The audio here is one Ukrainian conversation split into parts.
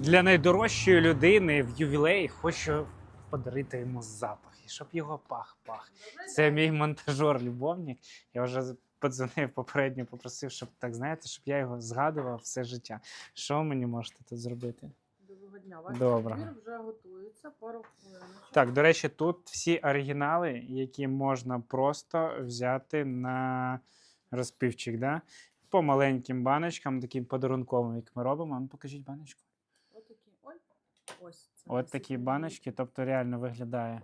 Для найдорожчої людини в ювілей хочу подарити йому запах, і щоб його пах-пах. Це мій монтажер-любовник. Я вже подзвонив попередньо, попросив, щоб так знаєте, щоб я його згадував все життя. Що ви мені можете тут зробити? Доброго дня. Ваш набір вже готується, пару хвилин. Так, до речі, тут всі оригінали, які можна просто взяти на розпивчик, да? по маленьким баночкам, таким подарунковим, як ми робимо. Ну, покажіть баночку. Ось. Це От такі баночки, тобто реально виглядає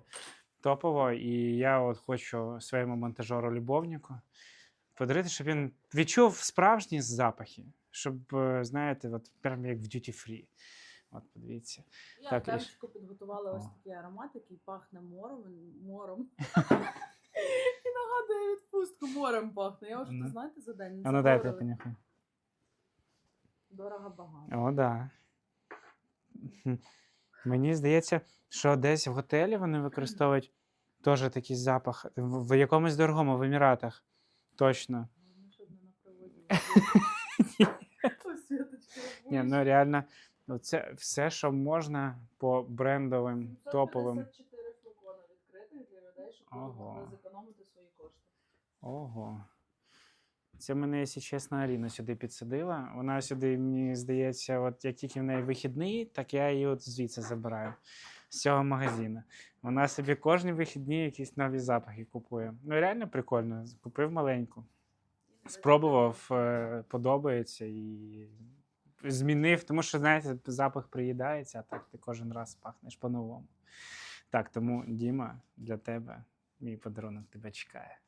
топово. І я от хочу своєму монтажеру любовнику подарити, щоб він відчув справжні запахи, щоб, е, знаєте, от прям як в duty free. От подивіться. Я Так, і ж- Демчику підготувала ось такий аромат, який пахне мором. мором. І нагадує відпустку морем пахне. Я вже Ну. знаєте за день. А ну дайте понюхай. Дорого багато. О, да. Мені здається, що десь в готелі вони використовують теж такий запах. В, в якомусь дорогому в Еміратах. Точно. Ні, ну реально, ну, це все, що можна по брендовим, топовим. 754 флакони відкритих для людей, щоб вони Ого. зекономити свої кошти. Ого. Це мене, якщо чесно, Аріна сюди підсадила. Вона сюди, мені здається, от як тільки в неї вихідний, так я її от звідси забираю. З цього магазину. Вона собі кожні вихідні якісь нові запахи купує. Ну, реально прикольно. Купив маленьку. Спробував, е, подобається і змінив, тому що, знаєте, запах приїдається, а так ти кожен раз пахнеш по-новому. Так, тому, Діма, для тебе мій подарунок тебе чекає.